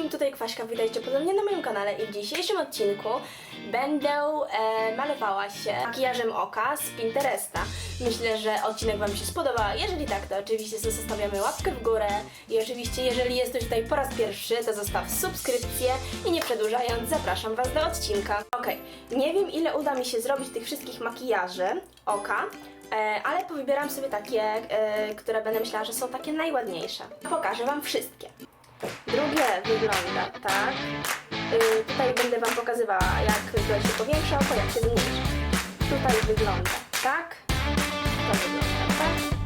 wszystkim, tutaj Kwaśka, witajcie ponownie na moim kanale i w dzisiejszym odcinku będę e, malowała się makijażem oka z Pinteresta. Myślę, że odcinek Wam się spodoba. Jeżeli tak, to oczywiście zostawiamy łapkę w górę i oczywiście jeżeli jesteś tutaj po raz pierwszy, to zostaw subskrypcję i nie przedłużając, zapraszam Was do odcinka. Okej, nie wiem ile uda mi się zrobić tych wszystkich makijaży oka, E, ale powybieram sobie takie, e, które będę myślała, że są takie najładniejsze. Pokażę Wam wszystkie. Drugie wygląda tak. Y, tutaj będę Wam pokazywała, jak to się powiększa oko, jak się zmniejsza. Tutaj wygląda tak. To wygląda tak.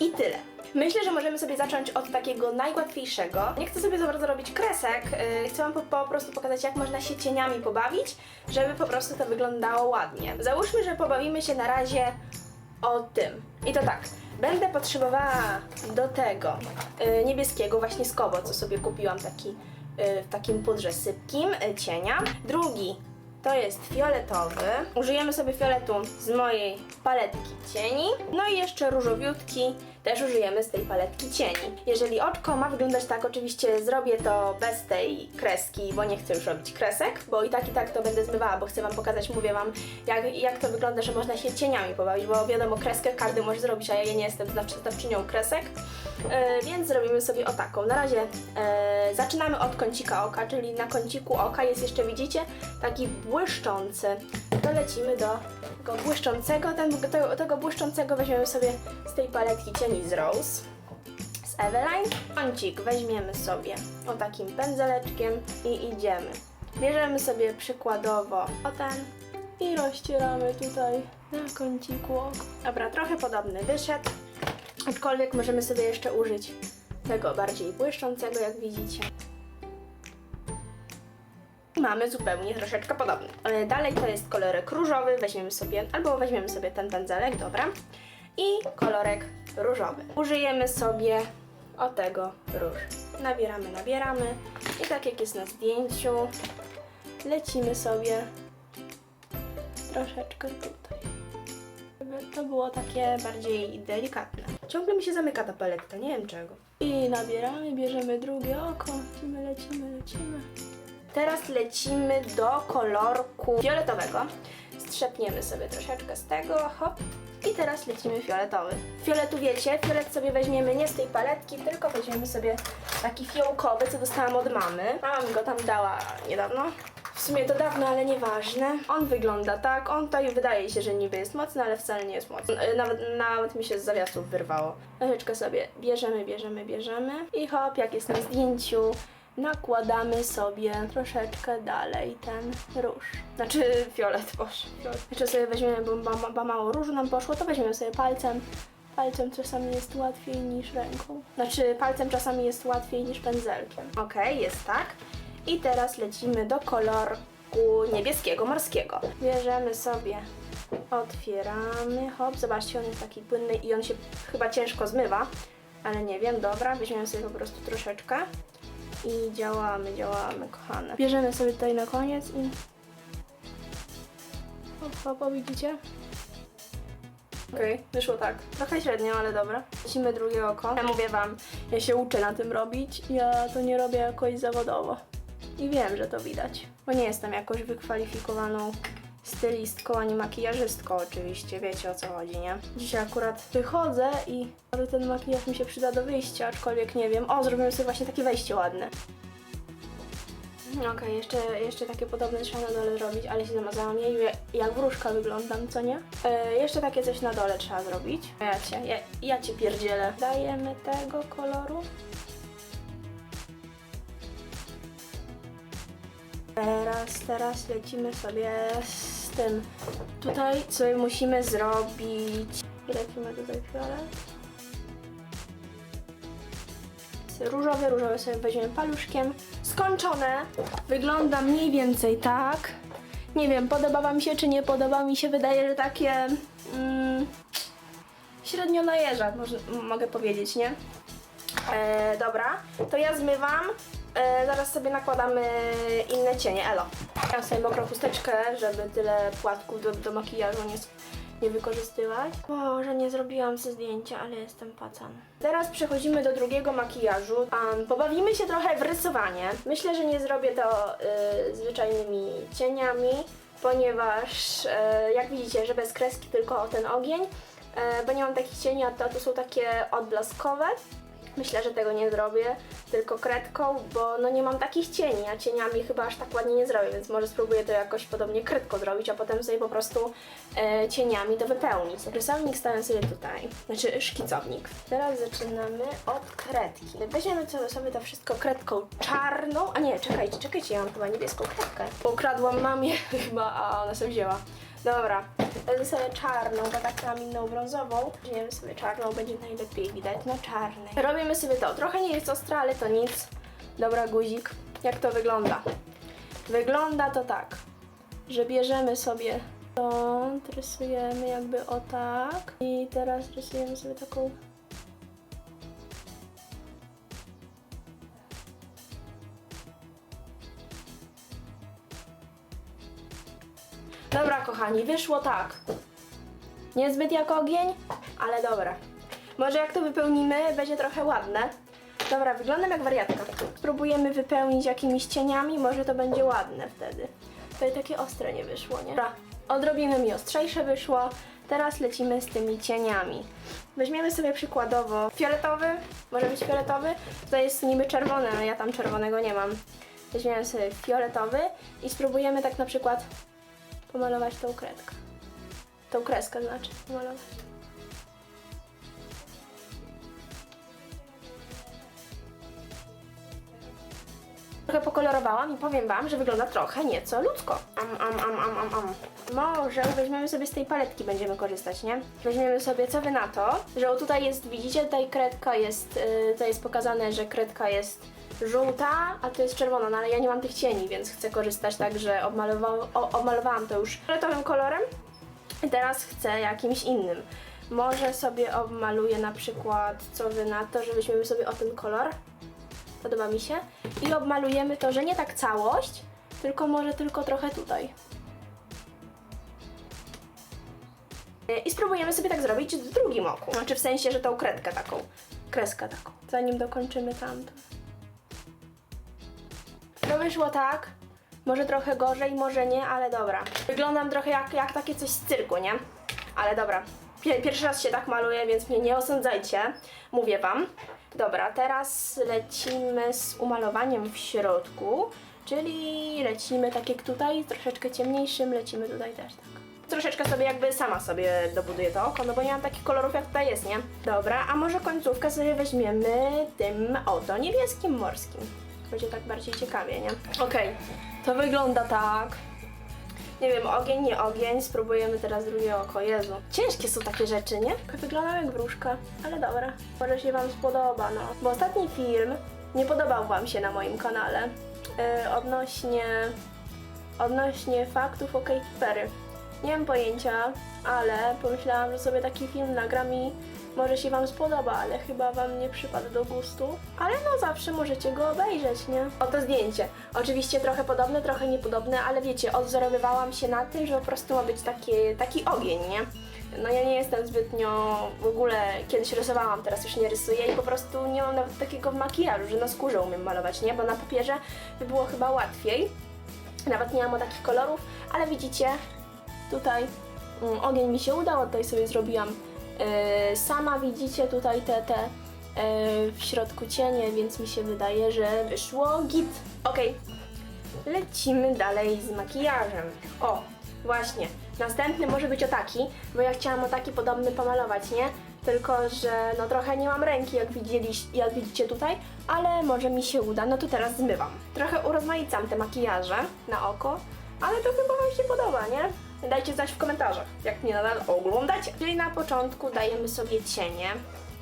I tyle. Myślę, że możemy sobie zacząć od takiego najłatwiejszego. Nie chcę sobie za bardzo robić kresek, yy, chcę Wam po, po prostu pokazać, jak można się cieniami pobawić, żeby po prostu to wyglądało ładnie. Załóżmy, że pobawimy się na razie o tym. I to tak. Będę potrzebowała do tego yy, niebieskiego, właśnie z Kobo, co sobie kupiłam taki yy, w takim pudrze sypkim, yy, cienia. Drugi to jest fioletowy. Użyjemy sobie fioletu z mojej paletki cieni. No i jeszcze różowiutki też użyjemy z tej paletki cieni. Jeżeli oczko ma wyglądać tak, oczywiście zrobię to bez tej kreski, bo nie chcę już robić kresek, bo i tak i tak to będę zmywała, bo chcę Wam pokazać, mówię Wam, jak, jak to wygląda, że można się cieniami pobawić, bo wiadomo, kreskę każdy może zrobić, a ja nie jestem znawczynią kresek, e, więc zrobimy sobie o taką. Na razie e, zaczynamy od kącika oka, czyli na kąciku oka jest jeszcze, widzicie, taki błyszczący. To lecimy do tego błyszczącego, ten, tego błyszczącego weźmiemy sobie z tej paletki cieni z Rose z Eveline. Kącik weźmiemy sobie o takim pędzeleczkiem i idziemy. Bierzemy sobie przykładowo o ten i rozcieramy tutaj na kąciku. Dobra, trochę podobny wyszedł, aczkolwiek możemy sobie jeszcze użyć tego bardziej błyszczącego, jak widzicie. Mamy zupełnie troszeczkę podobny. E, Dalej to jest kolorek różowy, weźmiemy sobie, albo weźmiemy sobie ten pędzelek, dobra. I kolorek różowy. Użyjemy sobie o tego róż. Nabieramy, nabieramy i tak jak jest na zdjęciu, lecimy sobie troszeczkę tutaj. Żeby to było takie bardziej delikatne. Ciągle mi się zamyka ta paletka, nie wiem czego. I nabieramy, bierzemy drugie oko, lecimy, lecimy, lecimy. Teraz lecimy do kolorku fioletowego. Strzepniemy sobie troszeczkę z tego, hop. I teraz lecimy fioletowy. Fioletu wiecie, fiolet sobie weźmiemy nie z tej paletki, tylko weźmiemy sobie taki fiołkowy, co dostałam od mamy. Mama mi go tam dała niedawno. W sumie to dawno, ale nieważne. On wygląda tak, on tutaj wydaje się, że niby jest mocny, ale wcale nie jest mocny. E, Nawet, nawet mi się z zawiasów wyrwało. Troszeczkę sobie bierzemy, bierzemy, bierzemy i hop, jak jest na zdjęciu, nakładamy sobie troszeczkę dalej ten róż. Znaczy fiolet, boże. Fiolet. Jeszcze sobie weźmiemy, bo ma, ma mało różu nam poszło, to weźmiemy sobie palcem. Palcem czasami jest łatwiej niż ręką. Znaczy palcem czasami jest łatwiej niż pędzelkiem. Okej, jest tak. I teraz lecimy do kolorku niebieskiego, morskiego. Bierzemy sobie, otwieramy, hop, zobaczcie, on jest taki płynny i on się chyba ciężko zmywa, ale nie wiem, dobra, weźmiemy sobie po prostu troszeczkę i działamy, działamy, kochane. Bierzemy sobie tutaj na koniec i... Hop, hop, widzicie? Okej, wyszło tak. Trochę średnio, ale dobra. Lecimy drugie oko. Ja mówię wam, ja się uczę na tym robić. Ja to nie robię jakoś zawodowo. I wiem, że to widać. Bo nie jestem jakoś wykwalifikowaną stylistką ani makijażystką oczywiście, wiecie o co chodzi, nie? Dzisiaj akurat wychodzę i ale ten makijaż mi się przyda do wyjścia, aczkolwiek nie wiem. O, zrobimy sobie właśnie takie wejście ładne. Okej, jeszcze, jeszcze takie podobne trzeba na dole zrobić, ale się zamazałam jej, jak wróżka wyglądam, co nie? E, jeszcze takie coś na dole trzeba zrobić. Ja cię, ja, ja cię pierdzielę. Dajemy tego koloru. Teraz, teraz lecimy sobie z tym. Tutaj sobie musimy zrobić... Lecimy tutaj fiolet. Różowy, różowy sobie weźmiemy paluszkiem. Skończone. Wygląda mniej więcej tak. Nie wiem, podoba wam się czy nie podoba mi się. Wydaje, że takie... Mm, średnio na jeża, może, m- mogę powiedzieć, nie? E, dobra, to ja zmywam. E, zaraz sobie nakładamy inne cienie. Elo. Ja sobie mokrą chusteczkę, żeby tyle płatków do, do makijażu nie, nie wykorzystywać. Boże, nie zrobiłam sobie zdjęcia, ale jestem pacan. Teraz przechodzimy do drugiego makijażu. Um, pobawimy się trochę w rysowanie. Myślę, że nie zrobię to y, zwyczajnymi cieniami, ponieważ y, jak widzicie, że bez kreski tylko ten ogień, y, bo nie mam takich cieni, a to, to są takie odblaskowe. Myślę, że tego nie zrobię, tylko kredką, bo no nie mam takich cieni, a cieniami chyba aż tak ładnie nie zrobię, więc może spróbuję to jakoś podobnie kredką zrobić, a potem sobie po prostu e, cieniami to wypełnić. Rysownik stawiam sobie tutaj, znaczy szkicownik. Teraz zaczynamy od kredki. Weźmiemy sobie to wszystko kredką czarną, a nie, czekajcie, czekajcie, ja mam chyba niebieską kredkę. Ukradłam mamie chyba, a ona sobie wzięła. Dobra, wezmę sobie czarną, bo tak mam inną brązową. Weźmiemy sobie czarną, będzie najlepiej widać na czarnej. Robimy sobie to. Trochę nie jest ostre, ale to nic. Dobra, guzik. Jak to wygląda? Wygląda to tak, że bierzemy sobie stąd, rysujemy jakby o tak. I teraz rysujemy sobie taką Dobra, kochani, wyszło tak. Niezbyt jak ogień, ale dobra. Może jak to wypełnimy, będzie trochę ładne. Dobra, wyglądam jak wariatka. Spróbujemy wypełnić jakimiś cieniami, może to będzie ładne wtedy. Tutaj takie ostre nie wyszło, nie? Dobra, odrobinę mi ostrzejsze wyszło. Teraz lecimy z tymi cieniami. Weźmiemy sobie przykładowo fioletowy, może być fioletowy. Tutaj jest niby czerwony, ale ja tam czerwonego nie mam. Weźmiemy sobie fioletowy i spróbujemy tak na przykład pomalować tą kredkę. Tą kreskę znaczy pomalować. Trochę pokolorowałam i powiem Wam, że wygląda trochę nieco ludzko. Am, am, am, am, am, am. Może weźmiemy sobie z tej paletki, będziemy korzystać, nie? Weźmiemy sobie, co Wy na to, że tutaj jest, widzicie, tutaj kredka jest, yy, tutaj jest pokazane, że kredka jest żółta, a to jest czerwona, no ale ja nie mam tych cieni, więc chcę korzystać tak, że obmalowa- obmalowałam to już fioletowym kolorem. I teraz chcę jakimś innym. Może sobie obmaluję na przykład, co wy na to, że weźmiemy sobie o ten kolor. Podoba mi się. I obmalujemy to, że nie tak całość, tylko może tylko trochę tutaj. I spróbujemy sobie tak zrobić w drugim oku. Znaczy w sensie, że tą kredkę taką, kreskę taką. Zanim dokończymy tamto. No wyszło tak. Może trochę gorzej, może nie, ale dobra. Wyglądam trochę jak, jak takie coś z cyrku, nie? Ale dobra. Pier- Pierwszy raz się tak maluję, więc mnie nie osądzajcie. Mówię wam. Dobra, teraz lecimy z umalowaniem w środku. Czyli lecimy tak jak tutaj, troszeczkę ciemniejszym, lecimy tutaj też tak. Troszeczkę sobie jakby sama sobie dobuduję to oko, no bo nie mam takich kolorów jak tutaj jest, nie? Dobra, a może końcówkę sobie weźmiemy tym oto niebieskim morskim. Będzie tak bardziej ciekawie, nie? Okej, to wygląda tak. Nie wiem, ogień, nie ogień. Spróbujemy teraz drugie oko. Jezu. Ciężkie są takie rzeczy, nie? Wyglądam jak wróżka, ale dobra. Może się Wam spodoba, no. Bo ostatni film nie podobał Wam się na moim kanale. Yy, odnośnie... Odnośnie faktów o Katy Perry. Nie mam pojęcia, ale pomyślałam, że sobie taki film nagram i może się Wam spodoba, ale chyba Wam nie przypadł do gustu. Ale no zawsze możecie go obejrzeć, nie? Oto zdjęcie. Oczywiście trochę podobne, trochę niepodobne, ale wiecie, odwzorowywałam się na tym, że po prostu ma być taki, taki ogień, nie? No ja nie jestem zbytnio w ogóle, kiedyś rysowałam, teraz już nie rysuję i po prostu nie mam nawet takiego makijażu, że na skórze umiem malować, nie? Bo na papierze by było chyba łatwiej. Nawet nie mam takich kolorów, ale widzicie, tutaj mm, ogień mi się udał, tutaj sobie zrobiłam yy, sama, widzicie tutaj te, te yy, w środku cienie, więc mi się wydaje, że wyszło git. Okej, lecimy dalej z makijażem. O, właśnie, następny może być o taki, bo ja chciałam o taki podobny pomalować, nie? Tylko, że no trochę nie mam ręki, jak, jak widzicie tutaj, ale może mi się uda, no to teraz zmywam. Trochę urozmaicam te makijaże na oko, ale to chyba Wam się podoba, nie? Dajcie znać w komentarzach, jak mnie nadal oglądacie. Czyli na początku dajemy sobie cienie,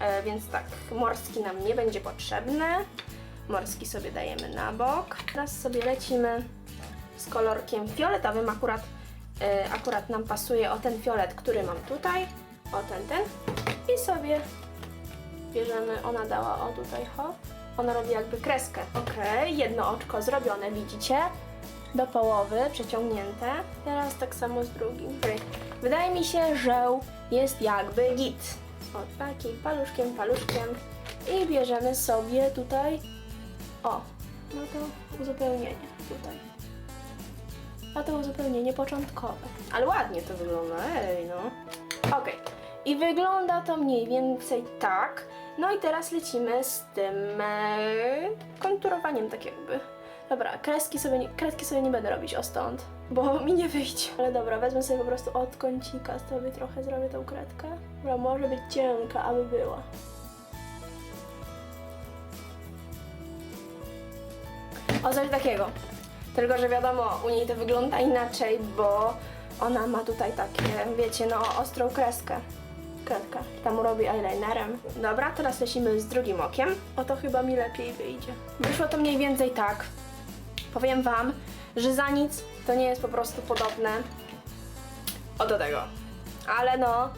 e, więc tak, morski nam nie będzie potrzebny. Morski sobie dajemy na bok. Teraz sobie lecimy z kolorkiem fioletowym, akurat, e, akurat nam pasuje o ten fiolet, który mam tutaj, o ten, ten. I sobie bierzemy, ona dała o tutaj, ho. Ona robi jakby kreskę. Ok, jedno oczko zrobione, widzicie? Do połowy, przeciągnięte. Teraz tak samo z drugim. Wydaje mi się, że jest jakby git. O, takim paluszkiem, paluszkiem. I bierzemy sobie tutaj, o, no to uzupełnienie tutaj. A to uzupełnienie początkowe. Ale ładnie to wygląda, ej no. Okej. I wygląda to mniej więcej tak. No i teraz lecimy z tym e, konturowaniem tak jakby. Dobra, kreski sobie, nie, sobie nie będę robić o stąd, bo mi nie wyjdzie. Ale dobra, wezmę sobie po prostu od kącika, sobie trochę zrobię tą kredkę. Która może być cienka, aby była. O coś takiego. Tylko, że wiadomo, u niej to wygląda inaczej, bo ona ma tutaj takie, wiecie, no ostrą kreskę. Kredkę. Tam robi eyelinerem. Dobra, teraz lecimy z drugim okiem. O to chyba mi lepiej wyjdzie. Wyszło to mniej więcej tak. Powiem wam, że za nic to nie jest po prostu podobne o do tego. Ale no,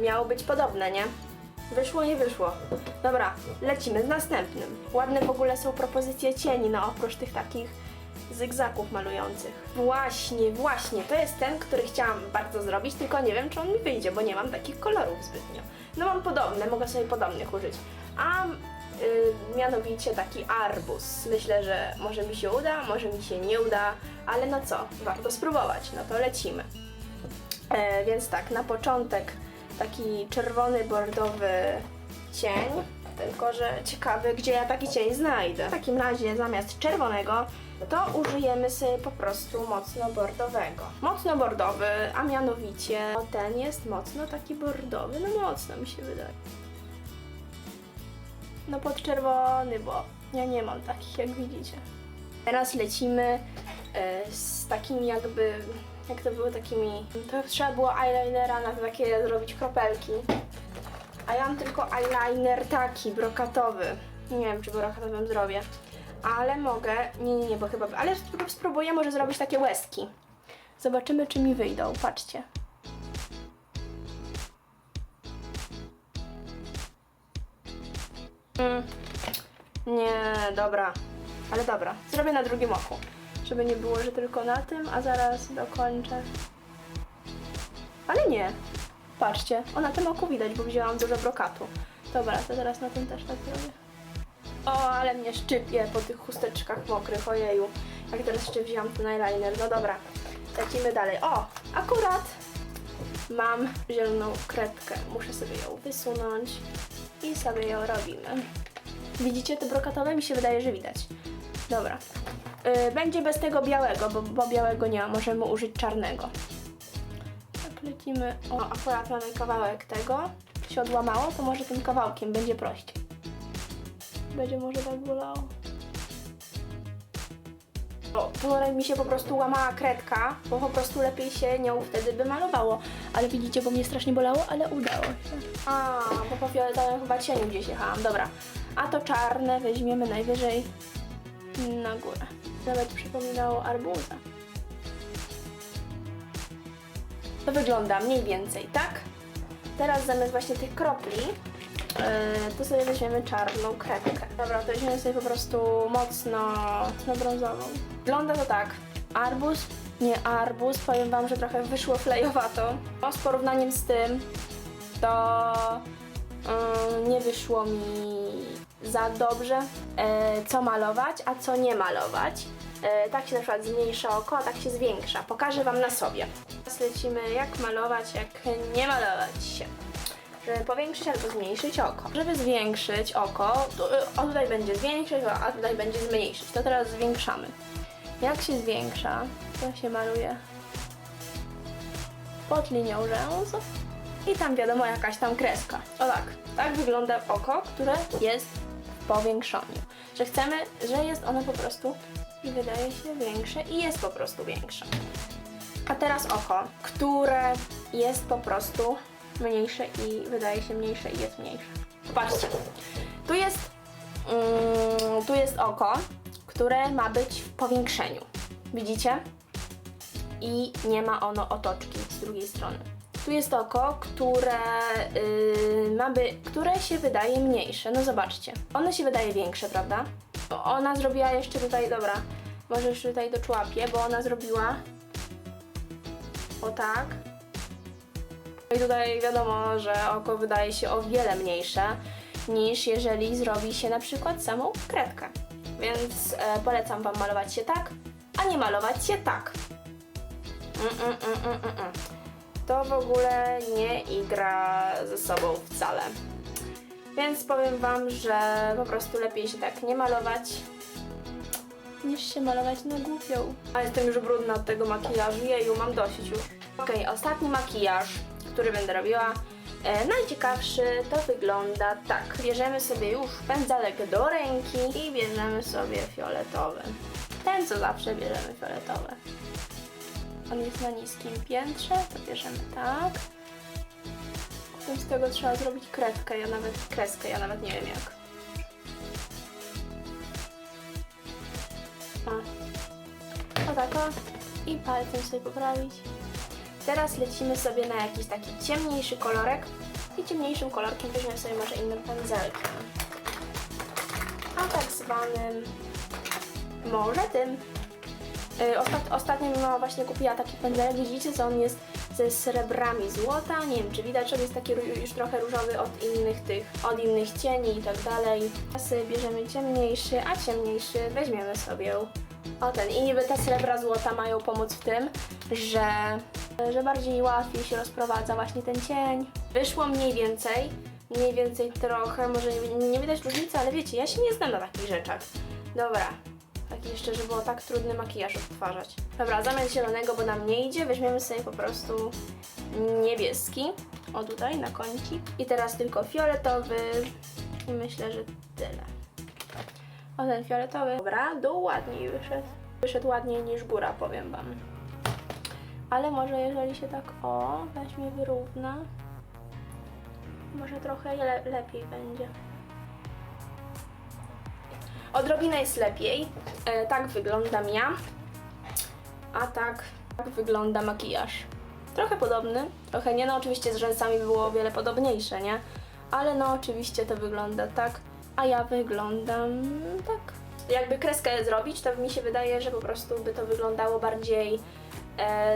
miało być podobne, nie? Wyszło, nie wyszło. Dobra, lecimy z następnym. Ładne w ogóle są propozycje cieni, no oprócz tych takich zygzaków malujących. Właśnie, właśnie, to jest ten, który chciałam bardzo zrobić, tylko nie wiem, czy on mi wyjdzie, bo nie mam takich kolorów zbytnio. No mam podobne, mogę sobie podobnych użyć. A mianowicie taki arbus. Myślę, że może mi się uda, może mi się nie uda, ale no co, warto spróbować, no to lecimy. E, więc tak, na początek taki czerwony, bordowy cień, tylko że ciekawy, gdzie ja taki cień znajdę. W takim razie zamiast czerwonego to użyjemy sobie po prostu mocno bordowego. Mocno bordowy, a mianowicie ten jest mocno taki bordowy, no mocno mi się wydaje. No podczerwony, bo ja nie mam takich jak widzicie. Teraz lecimy e, z takimi jakby, jak to były takimi, to trzeba było eyelinera na takie zrobić kropelki. A ja mam tylko eyeliner taki, brokatowy. Nie wiem, czy brokatowym zrobię. Ale mogę, nie, nie, nie, bo chyba, ale sp- spróbuję może zrobić takie łezki. Zobaczymy, czy mi wyjdą, patrzcie. Mm. Nie, dobra. Ale dobra, zrobię na drugim oku. Żeby nie było, że tylko na tym, a zaraz dokończę. Ale nie. Patrzcie, o na tym oku widać, bo wzięłam dużo brokatu. Dobra, to teraz na tym też tak zrobię. O, ale mnie szczypie po tych chusteczkach mokrych, ojeju. Jak teraz jeszcze wzięłam ten eyeliner, no dobra. Lecimy dalej. O, akurat mam zieloną kredkę. Muszę sobie ją wysunąć i sobie ją robimy. Widzicie, te brokatowe mi się wydaje, że widać. Dobra. Y, będzie bez tego białego, bo, bo białego nie ma. Możemy użyć czarnego. Tak lecimy. O, akurat mamy kawałek tego. Się odłamało, to może tym kawałkiem będzie prościej. Będzie może tak bolało. O, to mi się po prostu łamała kredka, bo po prostu lepiej się nią wtedy by malowało. Ale widzicie, bo mnie strasznie bolało, ale udało się. A, bo po fioletowym chyba cieniu gdzieś jechałam. Dobra. A to czarne weźmiemy najwyżej na górę. Nawet przypominało arbuza. To wygląda mniej więcej tak. Teraz zamiast właśnie tych kropli, to sobie weźmiemy czarną kredkę. Dobra, to weźmiemy sobie po prostu mocno, mocno brązową. Wygląda to tak. Arbuz, nie arbuz, powiem wam, że trochę wyszło flejowato. No, z porównaniem z tym, to yy, nie wyszło mi za dobrze, e, co malować, a co nie malować. E, tak się na przykład zmniejsza oko, a tak się zwiększa. Pokażę Wam na sobie. Teraz lecimy jak malować, jak nie malować się. Żeby powiększyć albo zmniejszyć oko. Żeby zwiększyć oko, e, o tutaj będzie zwiększyć, a tutaj będzie zmniejszyć. To teraz zwiększamy. Jak się zwiększa, to się maluje pod linią rzęsów i tam wiadomo jakaś tam kreska. O tak, tak wygląda oko, które jest w. Że chcemy, że jest ono po prostu i wydaje się większe i jest po prostu większe. A teraz oko, które jest po prostu mniejsze i wydaje się mniejsze i jest mniejsze. Patrzcie, tu jest, mm, tu jest oko, które ma być w powiększeniu. Widzicie? I nie ma ono otoczki z drugiej strony. Tu jest oko, które, yy, ma by, które się wydaje mniejsze. No zobaczcie. Ono się wydaje większe, prawda? Ona zrobiła jeszcze tutaj, dobra, Może jeszcze tutaj doczłapię, bo ona zrobiła o tak. No I tutaj wiadomo, że oko wydaje się o wiele mniejsze niż jeżeli zrobi się na przykład samą kredkę. Więc e, polecam Wam malować się tak, a nie malować się tak. Mm, mm, mm, mm, mm, mm. To w ogóle nie igra ze sobą wcale. Więc powiem Wam, że po prostu lepiej się tak nie malować, niż się malować na głupią. A jestem już brudna od tego makijażu, jeju, mam dosyć już. Okej, ostatni makijaż, który będę robiła. E, najciekawszy to wygląda tak. Bierzemy sobie już pędzelek do ręki i bierzemy sobie fioletowy. Ten, co zawsze bierzemy fioletowy. On jest na niskim piętrze, to bierzemy tak. Potem z tego trzeba zrobić kredkę, ja nawet kreskę, ja nawet nie wiem jak. O, o tak o. I palcem sobie poprawić. Teraz lecimy sobie na jakiś taki ciemniejszy kolorek i ciemniejszym kolorkiem weźmiemy sobie może innym pędzelkiem. A tak zwanym może tym. Y, Ostat, ostatnio mama właśnie kupiła taki pędzelek, widzicie, co on jest ze srebrami złota, nie wiem czy widać, on jest taki już trochę różowy od innych tych, od innych cieni i tak dalej. Teraz bierzemy ciemniejszy, a ciemniejszy weźmiemy sobie o ten. I niby te srebra złota mają pomóc w tym, że, że bardziej łatwiej się rozprowadza właśnie ten cień. Wyszło mniej więcej, mniej więcej trochę, może nie, nie widać różnicy, ale wiecie, ja się nie znam na takich rzeczach. Dobra, Taki jeszcze, że było tak trudny makijaż odtwarzać. Dobra, zamiast zielonego, bo nam nie idzie, weźmiemy sobie po prostu niebieski. O tutaj, na kącik. I teraz tylko fioletowy. I myślę, że tyle. O ten fioletowy. Dobra, dół ładniej wyszedł. Wyszedł ładniej niż góra, powiem Wam. Ale może jeżeli się tak o, weźmie wyrówna, może trochę le lepiej będzie. Odrobinę jest lepiej. E, tak wyglądam ja. A tak, tak wygląda makijaż. Trochę podobny, trochę nie. No oczywiście z rzęsami było o wiele podobniejsze, nie? Ale no oczywiście to wygląda tak, a ja wyglądam tak. Jakby kreskę zrobić, to mi się wydaje, że po prostu by to wyglądało bardziej,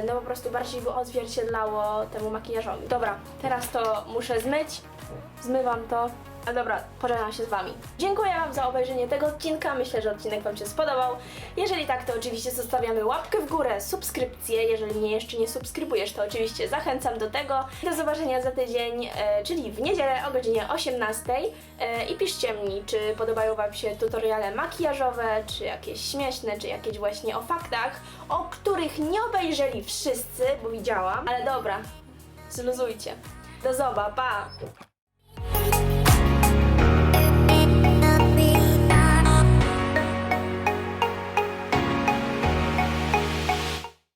no po prostu bardziej by odzwierciedlało temu makijażowi. Dobra, teraz to muszę zmyć. Zmywam to. A dobra, pożegnam się z Wami. Dziękuję Wam za obejrzenie tego odcinka. Myślę, że odcinek Wam się spodobał. Jeżeli tak, to oczywiście zostawiamy łapkę w górę, subskrypcję. Jeżeli mnie jeszcze nie subskrybujesz, to oczywiście zachęcam do tego. Do zobaczenia za tydzień, e, czyli w niedzielę o godzinie 18. E, I piszcie mi, czy podobają Wam się tutoriale makijażowe, czy jakieś śmieszne, czy jakieś właśnie o faktach, o których nie obejrzeli wszyscy, bo widziałam. Ale dobra, zluzujcie. Do zoba, pa!